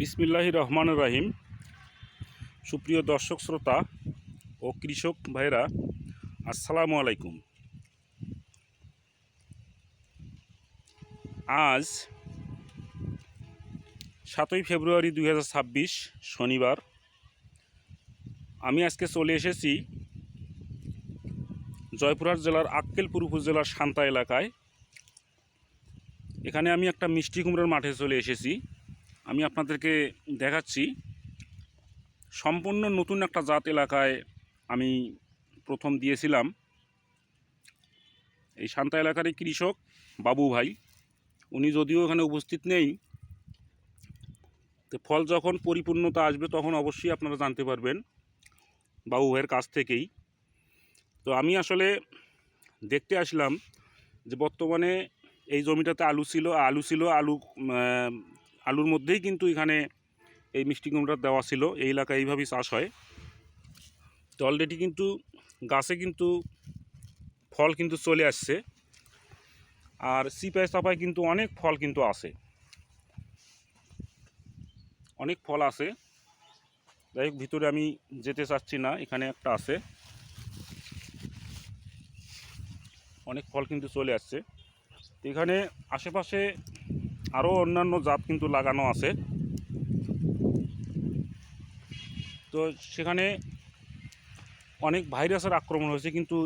বিসমিল্লাহ রহমান রাহিম। সুপ্রিয় দর্শক শ্রোতা ও কৃষক ভাইরা, আসসালামু আলাইকুম। আজ সাতই ফেব্রুয়ারি দু হাজার ছাব্বিশ, শনিবার। আমি আজকে চলে এসেছি জয়পুরহাট জেলার আক্কেলপুর উপজেলার শান্তা এলাকায়। এখানে আমি একটা মিষ্টি কুমড়োর মাঠে চলে এসেছি। আমি আপনাদেরকে দেখাচ্ছি। সম্পূর্ণ নতুন একটা জাত এলাকায় আমি প্রথম দিয়েছিলাম। এই শান্তা এলাকারই কৃষক বাবু ভাই। উনি যদিও এখানে উপস্থিত নেই। তো ফল যখন পরিপূর্ণতা আসবে তখন অবশ্যই আপনারা জানতে পারবেন বাবু ভাইয়ের কাছ থেকেই। তো আমি আসলে দেখতে আসলাম যে বর্তমানে এই জমিটাতে আলু ছিল আলু ছিল, আলু আলুর মধ্যেই কিন্তু এখানে এই মিষ্টি কুমড়া দেওয়া ছিল। এই এলাকায় এইভাবেই চাষ হয়। তো অলরেডি কিন্তু গাছে কিন্তু ফল কিন্তু চলে আসছে। আর সিপাই চাপায় কিন্তু অনেক ফল কিন্তু আছে। অনেক ফল আছে। যাই হোক, ভিতরে আমি যেতে চাচ্ছি না, এখানে একটা আছে। অনেক ফল কিন্তু চলে আসছে। এখানে আশেপাশে আরও অন্যান্য জাত কিন্তু লাগানো আছে। তো সেখানে অনেক ভাইরাসের আক্রমণ হয়েছে কিন্তু